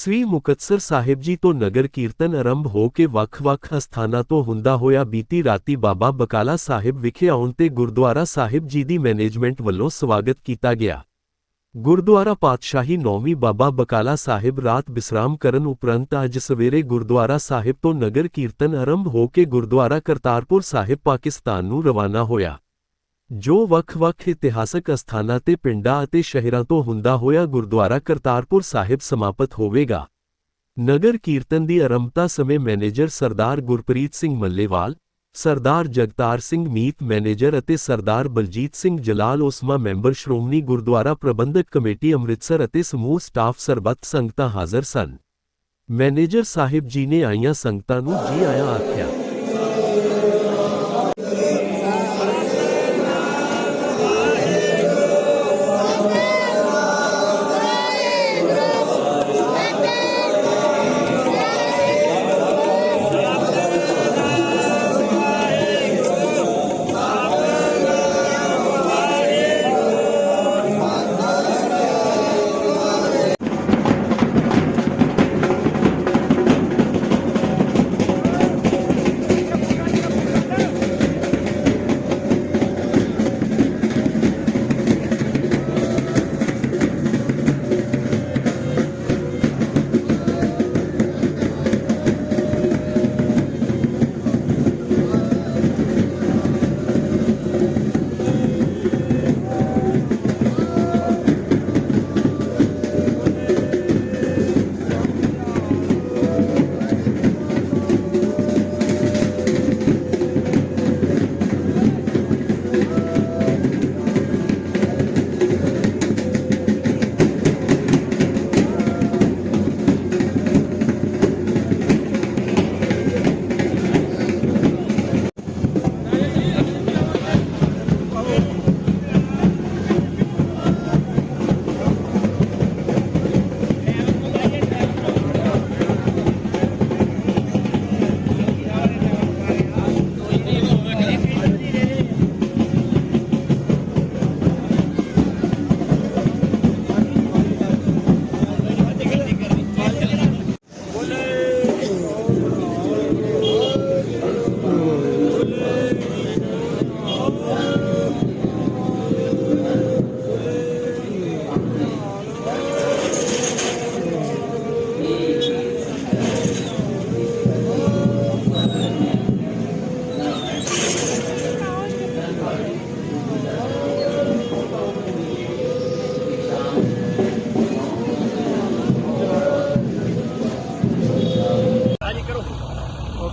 ਸ੍ਰੀ ਮੁਕਤਸਰ ਸਾਹਿਬ ਜੀ ਤੋਂ ਨਗਰ ਕੀਰਤਨ ਆਰੰਭ ਹੋ ਕੇ ਵੱਖ-ਵੱਖ ਸਥਾਨਾਂ ਤੋਂ ਹੁੰਦਾ ਹੋਇਆ ਬੀਤੀ ਰਾਤੀ ਬਾਬਾ ਬਕਾਲਾ ਸਾਹਿਬ ਵਿਖੇ ਆਉਣ ਤੇ ਗੁਰਦੁਆਰਾ ਸਾਹਿਬ ਜੀ ਦੀ ਮੈਨੇਜਮੈਂਟ ਵੱਲੋਂ ਸਵਾਗਤ ਕੀਤਾ ਗਿਆ। ਗੁਰਦੁਆਰਾ ਪਾਤਸ਼ਾਹੀ ਨੌਵੀਂ ਬਾਬਾ ਬਕਾਲਾ ਸਾਹਿਬ ਰਾਤ ਬਿਸਰਾਮ ਕਰਨ ਉਪਰੰਤ ਅੱਜ ਸਵੇਰੇ ਗੁਰਦੁਆਰਾ ਸਾਹਿਬ ਤੋਂ ਨਗਰ ਕੀਰਤਨ ਆਰੰਭ ਹੋ ਕੇ ਗੁਰਦੁਆਰਾ ਕਰਤਾਰਪੁਰ ਸਾਹਿਬ ਪਾਕਿਸਤਾਨ ਨੂੰ ਰਵਾਨਾ ਹੋਇਆ। ਜੋ ਵੱਖ-ਵੱਖ ਇਤਿਹਾਸਕ ਅਸਥਾਨਾਂ ਤੇ ਪਿੰਡਾਂ ਅਤੇ ਸ਼ਹਿਰਾਂ ਤੋਂ ਹੁੰਦਾ ਹੋਇਆ ਗੁਰਦੁਆਰਾ ਕਰਤਾਰਪੁਰ ਸਾਹਿਬ ਸਮਾਪਤ ਹੋਵੇਗਾ। ਨਗਰ ਕੀਰਤਨ ਦੀ ਆਰੰਭਤਾ ਸਮੇਂ ਮੈਨੇਜਰ ਸਰਦਾਰ ਗੁਰਪ੍ਰੀਤ ਸਿੰਘ ਮੱਲੇਵਾਲ, ਸਰਦਾਰ ਜਗਤਾਰ ਸਿੰਘ ਮੀਤ ਮੈਨੇਜਰ ਅਤੇ ਸਰਦਾਰ ਬਲਜੀਤ ਸਿੰਘ ਜਲਾਲ ਉਸਮਾ ਮੈਂਬਰ ਸ਼੍ਰੋਮਣੀ ਗੁਰਦੁਆਰਾ ਪ੍ਰਬੰਧਕ ਕਮੇਟੀ ਅੰਮ੍ਰਿਤਸਰ ਅਤੇ ਸਮੂਹ ਸਟਾਫ ਸਰਬੱਤ ਸੰਗਤਾਂ ਹਾਜ਼ਰ ਸਨ। ਮੈਨੇਜਰ ਸਾਹਿਬ ਜੀ ਨੇ ਆਈਆਂ ਸੰਗਤਾਂ ਨੂੰ ਜੀ ਆਇਆਂ ਆਖਿਆ।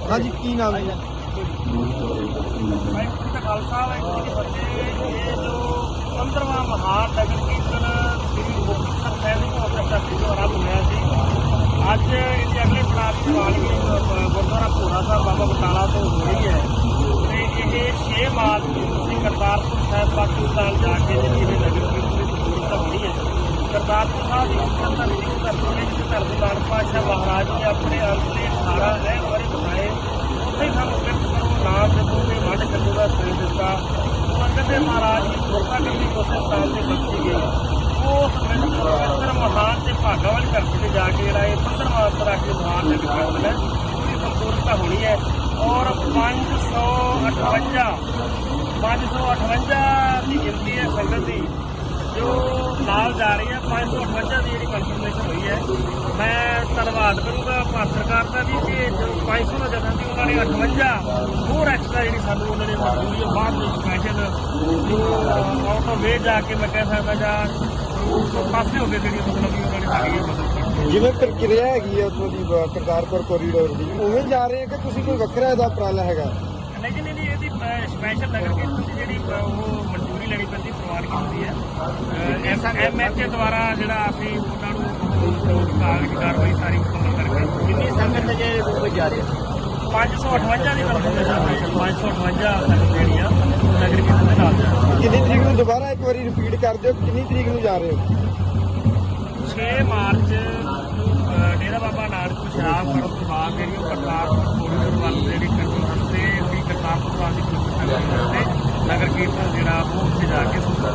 ਹਾਂਜੀ ਕੀ ਨਾਮ ਹੈ ਵਾਹਿਗੁਰੂ ਜੀ ਖਾਲਸਾ ਵਾਹਿਗੁਰੂ ਜੀ ਫਤਿਹ ਇਹ ਜੋ 15ਵਾਂ ਮਹਾਨ ਨਗਰ ਕੀਰਤਨ ਸ੍ਰੀ ਮੁਕਤਸਰ ਸਾਹਿਬ ਦੀ ਮਹੋਤਸਵ ਦਾ ਜੋ ਆਰੰਭ ਹੋਇਆ ਸੀ ਅੱਜ ਇਹਦੀ ਅਗਲੇ ਪੜਾਅ ਦੀ ਦੀਵਾਲੀ ਗੁਰਦੁਆਰਾ ਭੋਰਾ ਸਾਹਿਬ ਬਾਬਾ ਬਟਾਲਾ ਤੋਂ ਹੋ ਰਹੀ ਹੈ ਤੇ ਇਹ 6 ਮਾਰਚ ਨੂੰ ਸ੍ਰੀ ਕਰਤਾਰਪੁਰ ਸਾਹਿਬ ਪਾਕਿਸਤਾਨ ਜਾ ਕੇ ਜਿਹੜੀ ਇਹ ਨਗਰ ਕੀਰਤਨ ਦੀ ਸਹੂਲਤ ਬਣੀ ਹੈ ਕਰਤਾਰਪੁਰ ਸਾਹਿਬ ਦੀ ਉਪਰਤਾ ਦੀ ਧਰਤੀ ਹੈ ਜਿਸ ਧਰਤੀ ਮਾਨ ਪਾਸ਼ਾ ਮਹਾਰਾਜ ਨੇ ਆਪਣੇ ਅੰਤ ਦੇ 18 ਰਹਿ ਵਰੇ ਬਤਾਏ ਉੱਥੇ ਹੀ ਸਾਨੂੰ ਕਿਰਤ ਕਰੋ ਨਾਮ ਜਪੋ ਤੇ ਵੰਡ ਛਕੋ ਦਾ ਸਹਿ ਦਿੱਤਾ। ਸੰਗਤ ਦੇ ਮਹਾਰਾਜ ਦੀ ਸੁਰਤਾ ਕਰਨ ਦੀ ਕੋਸ਼ਿਸ਼ ਤਾਂ ਤੇ ਬਖਸ਼ੀ ਗਈ। ਉਸ ਪਵਿੱਤਰ ਮਹਾਨ ਤੇ ਭਾਗਾਂ ਵਾਲੀ ਧਰਤੀ ਤੇ ਜਾ ਕੇ ਜਿਹੜਾ ਇਹ 15ਵਾਂ ਅੰਤਰਰਾਸ਼ਟਰੀ ਮਹਾਨ ਨਗਰ ਕੀਰਤਨ ਹੈ ਉਹਦੀ ਸੰਪੂਰਨਤਾ ਹੋਣੀ ਹੈ। ਔਰ 558 558 ਦੀ ਗਿਣਤੀ ਹੈ ਸੰਗਤ ਦੀ। ਜੋ ਨਾਲ ਜਾ ਰਹੀ ਹੈ 558 ਦੀ ਜਿਹੜੀ ਕਨਫਰਮੇਸ਼ਨ ਹੋਈ ਹੈ। ਮੈਂ ਧੰਨਵਾਦ ਕਰੂੰਗਾ ਭਾਰਤ ਸਰਕਾਰ ਦਾ ਵੀ ਕਿ ਜੋ 500 ਦਾ ਜਥਾ ਸੀ ਉਹਨਾਂ ਨੇ 58 ਹੋਰ ਐਕਸਟਰਾ ਜਿਹੜੀ ਸਾਨੂੰ ਉਹਨਾਂ ਨੇ ਮਨਜ਼ੂਰੀ ਹੈ ਬਾਅਦ ਵਿੱਚ ਸਪੈਸ਼ਲ ਜੋ ਆਊਟ ਆਫ ਵੇ ਜਾ ਕੇ ਮੈਂ ਕਹਿ ਸਕਦਾ ਜਾਂ ਪਾਸੇ ਹੋ ਕੇ ਜਿਹੜੀ ਮਤਲਬ ਵੀ ਉਹਨਾਂ ਨੇ ਸਾਡੀ ਮਦਦ ਕੀਤੀ। ਜਿਵੇਂ ਪ੍ਰਕਿਰਿਆ ਹੈਗੀ ਹੈ ਉੱਥੋਂ ਦੀ ਕਰਤਾਰਪੁਰ ਕੋਰੀਡੋਰ ਦੀ ਉਵੇਂ ਜਾ ਰਹੇ ਆ ਕਿ ਤੁਸੀਂ ਕੋਈ ਵੱਖਰਾ ਇਹਦਾ ਉਪਰਾਲਾ ਹੈਗਾ? ਲੇਕਿਨ ਇਹਦੀ ਇਹਦੀ ਸਪੈਸ਼ਲ ਨਗਰ ਕੀਰਤਨ ਦੀ ਜਿਹੜੀ ਉਹ ਮਨਜ਼ੂਰੀ ਲੈਣੀ ਪੈਂਦੀ ਪ੍ਰਵਾਨਗੀ ਹੁੰਦੀ ਹੈ। ਐਸ ਐਮਐਚਏ ਦੁਆਰਾ ਜਿਹੜਾ ਅਸੀਂ ਉਹਨਾਂ ਨੂੰ ਕਾਗਜ਼ ਕਾਰਵਾਈ ਸਾਰੀ ਮੁਕੰਮਲ ਕਰਕੇ ਕਿੰਨੀ ਸੰਗਤ ਜੇ ਕੋਈ ਜਾ ਰਹੀ ਹੈ 558 ਦੀ ਕਨਫਰਮੇਸ਼ਨ ਹੋਈ ਹੈ 558 ਸੰਗਤ ਜਿਹੜੀ ਆ ਨਗਰ ਕੀਰਤਨ ਦੇ ਨਾਲ ਜਾ ਰਹੀ ਕਿੰਨੀ ਤਰੀਕ ਨੂੰ ਦੁਬਾਰਾ ਇੱਕ ਵਾਰੀ ਰਿਪੀਟ ਕਰ ਦਿਓ ਕਿੰਨੀ ਤਰੀਕ ਨੂੰ ਜਾ ਰਹੇ ਹੋ? 6 ਮਾਰਚ ਅ, ਡੇਰਾ ਬਾਬਾ ਨਾਨਕ ਸ਼ਰਾਬ ਕਰਨ ਤੋਂ ਬਾਅਦ ਜਿਹੜੀ ਉਹ ਕਰਤਾਰਪੁਰ ਕੋਰੀਡੋਰ ਵੱਲ ਜਿਹੜੀ ਕੱਟੀ ਰਸਤੇ ਵੀ ਕਰਤਾਰਪੁਰ ਸਾਹਿਬ ਦੀ ਕੋਸ਼ਿਸ਼ ਕਰਦੇ ਨਗਰ ਕੀਰਤਨ ਜਿਹੜਾ ਉਹ ਉੱਥੇ ਜਾ ਕੇ ਸੁਣਦਾ।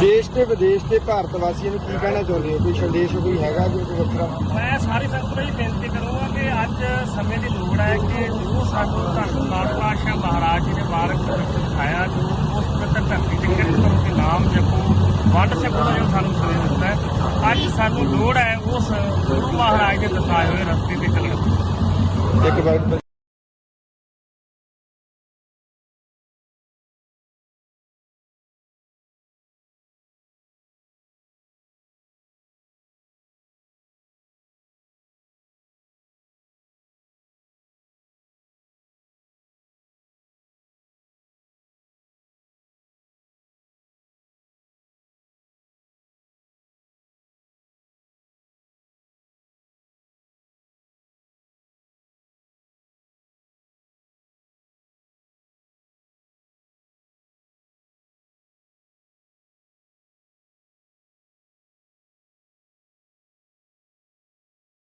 ਦੇਸ਼ ਤੇ ਵਿਦੇਸ਼ ਦੇ ਭਾਰਤ ਵਾਸੀਆਂ ਨੂੰ ਕੀ ਕਹਿਣਾ ਚਾਹੁੰਦੇ ਹੋ? ਕੋਈ ਸੰਦੇਸ਼ ਕੋਈ ਹੈਗਾ ਜੋ ਕੋਈ ਵੱਖਰਾ? ਮੈਂ ਸਾਰੀ ਸੰਗਤ ਨੂੰ ਇਹ ਬੇਨਤੀ ਕਰੂੰਗਾ ਕਿ ਅੱਜ ਸਮੇਂ ਦੀ ਲੋੜ ਹੈ ਕਿ ਜੋ ਸਾਨੂੰ ਧੰਨ ਪਾਲ ਪਾਸ਼ਾ ਮਹਾਰਾਜ ਜੀ ਨੇ ਮਾਰਗ ਦਿਖਾਇਆ ਜੋ ਉਸ ਪਵਿੱਤਰ ਧਰਤੀ ਤੇ ਕਿਰਤਨ ਦੇ ਨਾਮ ਜਪੋ ਵੰਡ ਸਕੋ ਦਾ ਜੋ ਸਾਨੂੰ ਸਵੇਰ ਦਿੱਤਾ ਹੈ ਅੱਜ ਸਾਨੂੰ ਲੋੜ ਹੈ ਉਸ ਗੁਰੂ ਮਹਾਰਾਜ ਦੇ ਦਿਖਾਏ ਹੋਏ ਰਸਤੇ ਤੇ ਚੱਲਣ ਦੀ। ਇੱਕ ਵਾਰ